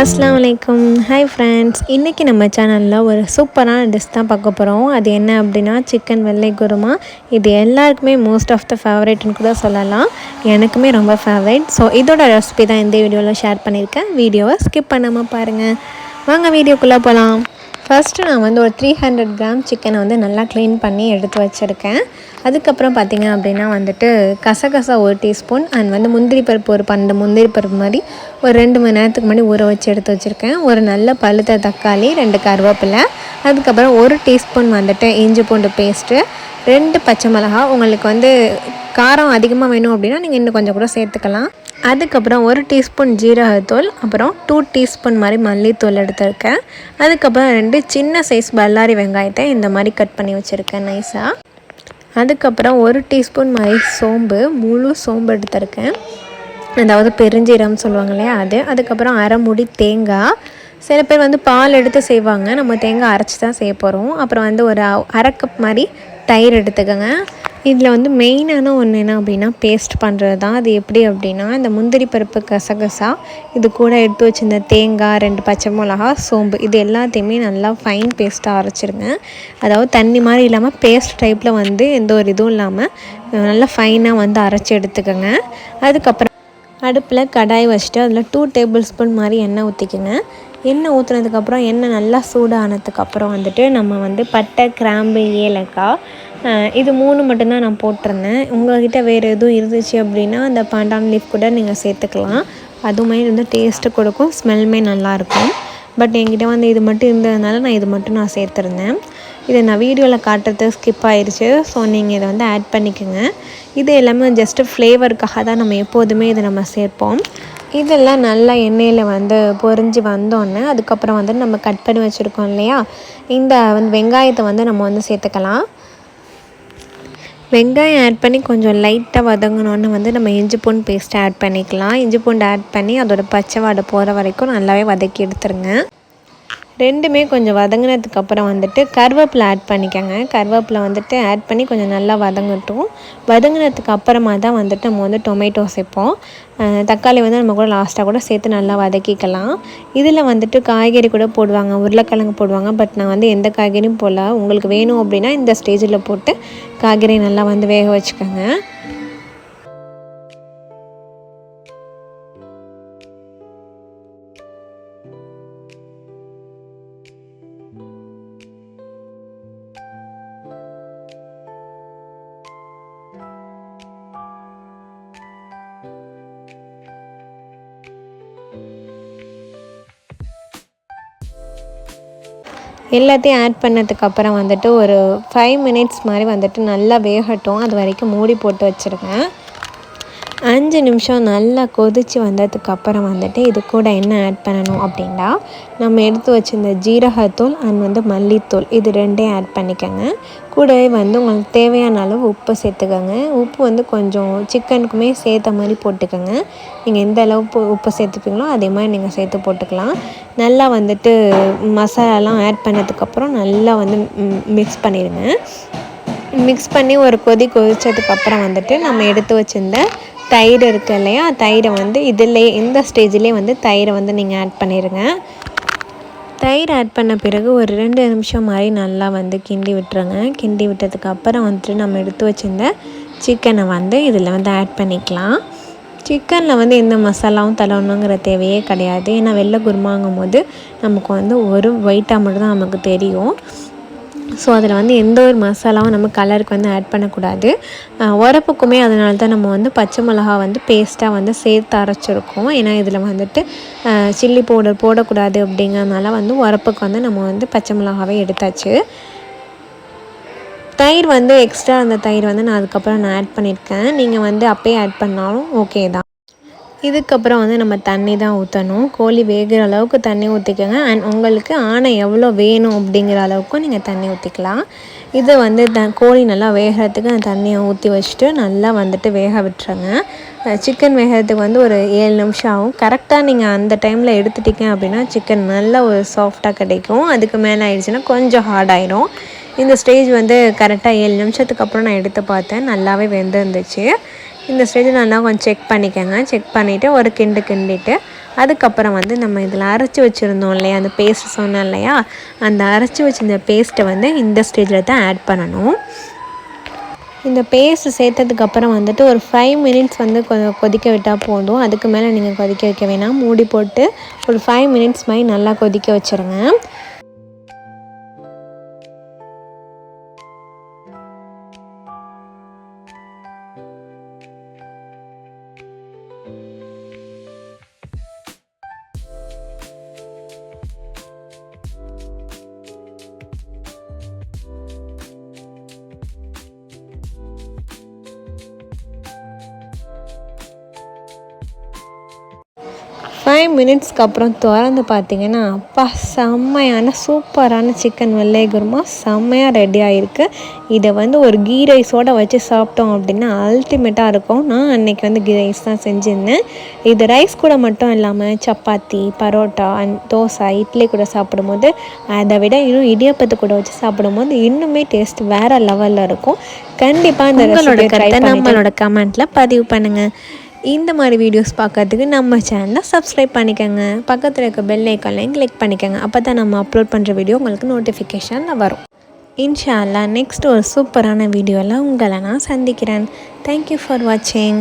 அஸ்லாம் வலைக்கம் hi friends இன்றைக்கி நம்ம சேனலில் ஒரு சூப்பரான டிஷ் தான் பார்க்க போகிறோம் அது என்ன அப்படின்னா சிக்கன் வெள்ளை குருமா. இது எல்லாருக்குமே மோஸ்ட் ஆஃப் த ஃபேவரேட்னு கூட சொல்லலாம். எனக்குமே ரொம்ப ஃபேவரேட் ஸோ இதோட ரெசிபி தான் இந்த வீடியோவில் ஷேர் பண்ணியிருக்கேன். வீடியோவை ஸ்கிப் பண்ணாமல் பாருங்கள் வாங்க வீடியோக்குள்ளே போகலாம். ஃபஸ்ட்டு நான் வந்து ஒரு த்ரீ ஹண்ட்ரட் கிராம் சிக்கனை வந்து நல்லா க்ளீன் பண்ணி எடுத்து வச்சுருக்கேன். அதுக்கப்புறம் பார்த்திங்க அப்படின்னா வந்துட்டு கசகசா ஒரு டீஸ்பூன் அண்ட் வந்து முந்திரி பருப்பு ஒரு பன்னெண்டு முந்திரி பருப்பு மாதிரி ஒரு ரெண்டு மணி நேரத்துக்கு முன்னாடி ஊற வச்சு எடுத்து வச்சுருக்கேன். ஒரு நல்ல பழுத்த தக்காளி ரெண்டு கருவேப்பிலை அதுக்கப்புறம் ஒரு டீஸ்பூன் வந்துட்டு இஞ்சி பூண்டு பேஸ்ட்டு ரெண்டு பச்சை மிளகா உங்களுக்கு வந்து காரம் அதிகமாக வேணும் அப்படின்னா நீங்கள் இன்னும் கொஞ்சம் கூட சேர்த்துக்கலாம். அதுக்கப்புறம் ஒரு டீஸ்பூன் ஜீரகத்தூள் அப்புறம் டூ டீஸ்பூன் மாதிரி மல்லித்தூள் எடுத்திருக்கேன். அதுக்கப்புறம் ரெண்டு சின்ன சைஸ் பல்லாரி வெங்காயத்தை இந்த மாதிரி கட் பண்ணி வச்சுருக்கேன் நைஸாக அதுக்கப்புறம் ஒரு டீஸ்பூன் மாதிரி சோம்பு முழு சோம்பு எடுத்திருக்கேன். அதாவது பெருஞ்சீரம் சொல்லுவாங்க இல்லையா அது. அதுக்கப்புறம் அரை முடி தேங்காய். சில பேர் வந்து பால் எடுத்து செய்வாங்க. நம்ம தேங்காய் அரைச்சி தான் செய்ய போகிறோம் அப்புறம் வந்து ஒரு அரை கப் மாதிரி தயிர் எடுத்துக்கோங்க. இதில் வந்து மெயினான ஒன்று என்ன அப்படின்னா பேஸ்ட் பண்ணுறது தான். அது எப்படி அப்படின்னா இந்த முந்திரி பருப்பு கசகசா இது கூட எடுத்து வச்சிருந்த தேங்காய் ரெண்டு பச்சை மிளகா சோம்பு இது எல்லாத்தையுமே நல்லா ஃபைன் பேஸ்ட்டாக அரைச்சிருங்க. அதாவது தண்ணி மாதிரி இல்லாமல் பேஸ்ட் டைப்பில் வந்து எந்த ஒரு இதுவும் இல்லாமல் நல்லா ஃபைனாக வந்து அரைச்சி எடுத்துக்கோங்க. அதுக்கப்புறம் அடுப்பில் கடாய் வச்சுட்டு அதில் டூ டேபிள் ஸ்பூன் மாதிரி எண்ணெய் ஊற்றிக்கோங்க எண்ணெய் ஊற்றுனதுக்கப்புறம் எண்ணெய் நல்லா சூடானதுக்கப்புறம் வந்துட்டு நம்ம வந்து பட்டை கிராம்பு ஏலக்காய் இது மூணு மட்டும்தான் நான் போட்டிருந்தேன். உங்கள்கிட்ட வேறு எதுவும் இருந்துச்சு அப்படின்னா அந்த பாண்டான் லீஃப் கூட நீங்கள் சேர்த்துக்கலாம். அதுவுமே வந்து டேஸ்ட்டு கொடுக்கும் ஸ்மெல்லுமே நல்லாயிருக்கும். பட் என்கிட்ட வந்து இது மட்டும் இருந்ததுனால நான் இது மட்டும் நான் சேர்த்துருந்தேன். இதை நான் வீடியோவில் காட்டுறது ஸ்கிப் ஆயிடுச்சு ஸோ நீங்கள் இதை வந்து ஆட் பண்ணிக்கோங்க. இது எல்லாமே ஜஸ்ட்டு ஃப்ளேவருக்காக தான் நம்ம எப்போதுமே இதை நம்ம சேர்ப்போம். இதெல்லாம் நல்லா எண்ணெயில் வந்து பொறிஞ்சு வந்தோன்னே அதுக்கப்புறம் வந்து நம்ம கட் பண்ணி வச்சுருக்கோம் இல்லையா? இந்த வந்து வெங்காயத்தை வந்து நம்ம வந்து சேர்த்துக்கலாம். வெங்காயம் ஆட் பண்ணி கொஞ்சம் லைட்டாக வதங்கினோன்னு வந்து நம்ம இஞ்சி பூண்டு பேஸ்ட்டை ஆட் பண்ணிக்கலாம். இஞ்சி பூண்டு ஆட் பண்ணி அதோட பச்சை வாடை போகிற வரைக்கும் நல்லாவே வதக்கி எடுத்துருங்க. ரெண்டுமே கொஞ்சம் வதங்கினதுக்கு அப்புறம் வந்துட்டு கருவேப்பிலை ஆட் பண்ணிக்கோங்க. கருவேப்பிலை வந்துட்டு ஆட் பண்ணி கொஞ்சம் நல்லா வதங்கட்டும். வதங்கினதுக்கு அப்புறமா தான் வந்துட்டு நம்ம வந்து டொமேட்டோ சேர்ப்போம். தக்காளி வந்து நம்ம கூட லாஸ்ட்டாக கூட சேர்த்து நல்லா வதக்கிக்கலாம். இதில் வந்துட்டு காய்கறி கூட போடுவாங்க. உருளைக்கிழங்கு போடுவாங்க. பட் நான் வந்து எந்த காய்கறியும் போடல. உங்களுக்கு வேணும் அப்படின்னா இந்த ஸ்டேஜில் போட்டு காய்கறி நல்லா வந்து வேக வச்சுக்கோங்க. எல்லாத்தையும் ஆட் பண்ணதுக்கப்புறம் வந்துட்டு ஒரு ஃபைவ் மினிட்ஸ் மாதிரி வந்துட்டு நல்லா வேகட்டும். அது வரைக்கும் மூடி போட்டு வச்சுருக்கேன். அஞ்சு நிமிஷம் நல்லா கொதித்து வந்ததுக்கப்புறம் வந்துட்டு இது கூட என்ன ஆட் பண்ணணும் அப்படின்னா நம்ம எடுத்து வச்சிருந்த ஜீரகத்தூள் அண்ட் வந்து மல்லித்தூள் இது ரெண்டையும் ஆட் பண்ணிக்கோங்க. கூடவே வந்து உங்களுக்கு தேவையான அளவு உப்பு சேர்த்துக்கோங்க. உப்பு வந்து கொஞ்சம் சிக்கனுக்குமே சேர்த்த மாதிரி போட்டுக்கோங்க. நீங்கள் எந்த அளவு உப்பு சேர்த்துப்பீங்களோ அதே மாதிரி நீங்கள் சேர்த்து போட்டுக்கலாம். நல்லா வந்துட்டு மசாலாலாம் ஆட் பண்ணதுக்கப்புறம் நல்லா வந்து மிக்ஸ் பண்ணிடுங்க. மிக்ஸ் பண்ணி ஒரு கொதி கொதித்ததுக்கப்புறம் வந்துட்டு நம்ம எடுத்து வச்சுருந்த தயிர் இருக்கு இல்லையா? தயிரை வந்து இதிலே இந்த ஸ்டேஜ்லேயே வந்து தயிரை வந்து நீங்கள் ஆட் பண்ணிடுங்க. தயிர் ஆட் பண்ண பிறகு ஒரு ரெண்டு நிமிஷம் மாதிரி நல்லா வந்து கிண்டி விட்டுருங்க. கிண்டி விட்டதுக்கு அப்புறம் வந்துட்டு நம்ம எடுத்து வச்சுருந்த சிக்கனை வந்து இதில் வந்து ஆட் பண்ணிக்கலாம். சிக்கனில் வந்து எந்த மசாலாவும் தலவணுங்கிற தேவையே கிடையாது. ஏன்னா வெள்ளை குருமாங்கும் போது நமக்கு வந்து ஒரு ஒயிட்டாக மட்டும்தான் நமக்கு தெரியும். ஸோ அதில் வந்து எந்த ஒரு மசாலாவும் நம்ம கலருக்கு வந்து ஆட் பண்ணக்கூடாது. உரப்புக்குமே அதனால தான் நம்ம வந்து பச்சை மிளகா வந்து பேஸ்ட்டாக வந்து சேர்த்து அரைச்சிருக்கோம். ஏன்னா இதில் வந்துட்டு சில்லி பவுடர் போடக்கூடாது அப்படிங்கிறதுனால வந்து உரப்புக்கு வந்து நம்ம வந்து பச்சை மிளகாவே எடுத்தாச்சு. தயிர் வந்து எக்ஸ்ட்ரா அந்த தயிர் வந்து நான் அதுக்கப்புறம் நான் ஆட் பண்ணியிருக்கேன் நீங்கள் வந்து அப்போயே ஆட் பண்ணாலும் ஓகே தான். இதுக்கப்புறம் வந்து நம்ம தண்ணி தான் ஊற்றணும் கோழி வேகிற அளவுக்கு தண்ணி ஊற்றிக்கோங்க அண்ட் உங்களுக்கு ஆணை எவ்வளோ வேணும் அப்படிங்கிற அளவுக்கும் நீங்கள் தண்ணி ஊற்றிக்கலாம் இதை வந்து த கோழி நல்லா வேகிறதுக்கு அந்த தண்ணியை ஊற்றி வச்சுட்டு நல்லா வந்துட்டு வேக விட்டுருங்க. சிக்கன் வேகிறதுக்கு வந்து ஒரு ஏழு நிமிஷம் ஆகும். கரெக்டாக நீங்கள் அந்த டைமில் எடுத்துட்டீங்க அப்படின்னா சிக்கன் நல்லா ஒரு சாஃப்டாக கிடைக்கும். அதுக்கு மேலே ஆயிடுச்சுன்னா கொஞ்சம் ஹார்ட் ஆயிரும். இந்த ஸ்டேஜ் வந்து கரெக்டாக ஏழு நிமிஷத்துக்கு அப்புறம் நான் எடுத்து பார்த்தேன். நல்லாவே வெந்திருந்துச்சு. இந்த ஸ்டேஜில் நல்லா கொஞ்சம் செக் பண்ணிக்கோங்க. செக் பண்ணிவிட்டு ஒரு கிண்டு கிண்டிட்டு அதுக்கப்புறம் வந்து நம்ம இதில் அரைச்சி வச்சுருந்தோம் இல்லையா அந்த பேஸ்ட் சொன்னோம் இல்லையா அந்த அரைச்சி வச்சிருந்த பேஸ்ட்டை வந்து இந்த ஸ்டேஜில் தான் ஆட் பண்ணணும். இந்த பேஸ்ட் சேர்த்ததுக்கப்புறம் வந்துட்டு ஒரு ஃபைவ் மினிட்ஸ் வந்து கொ கொதிக்க விட்டால் போதும். அதுக்கு மேலே நீங்கள் கொதிக்க வைக்க வேணாம். மூடி போட்டு ஒரு ஃபைவ் மினிட்ஸ் மாதிரி நல்லா கொதிக்க வச்சுருங்க. ஃபைவ் மினிட்ஸ்க்கு அப்புறம் திறந்து பார்த்தீங்கன்னா அப்பா செம்மையான சூப்பரான சிக்கன் வெள்ளை குருமா செம்மையாக ரெடி ஆகிருக்கு இதை வந்து ஒரு கீ ரைஸோடு வச்சு சாப்பிட்டோம் அப்படின்னா அல்டிமேட்டாக இருக்கும். நான் அன்றைக்கி வந்து கீ ரைஸ் தான் செஞ்சுருந்தேன். இது ரைஸ் கூட மட்டும் இல்லாமல் சப்பாத்தி பரோட்டா தோசை இட்லி கூட சாப்பிடும்போது அதை விட இன்னும் இடியப்பத்தை கூட வச்சு சாப்பிடும்போது இன்னுமே டேஸ்ட் வேறு லெவலில் இருக்கும். கண்டிப்பாக இந்த நம்மளோட கமெண்ட்டில் பதிவு பண்ணுங்கள் இந்த மாதிரி வீடியோஸ் பார்க்கறதுக்கு நம்ம சேனலை சப்ஸ்கிரைப் பண்ணிக்கோங்க. பக்கத்தில் இருக்க பெல் ஐக்கான்லையும் கிளிக் பண்ணிக்கோங்க. அப்போ தான் நம்ம அப்லோட் பண்ணுற வீடியோ உங்களுக்கு நோட்டிஃபிகேஷனில் வரும். இன்ஷால்லா நெக்ஸ்ட் ஒரு சூப்பரான வீடியோவில் உங்களை நான் சந்திக்கிறேன். தேங்க்யூ ஃபார் வாட்சிங்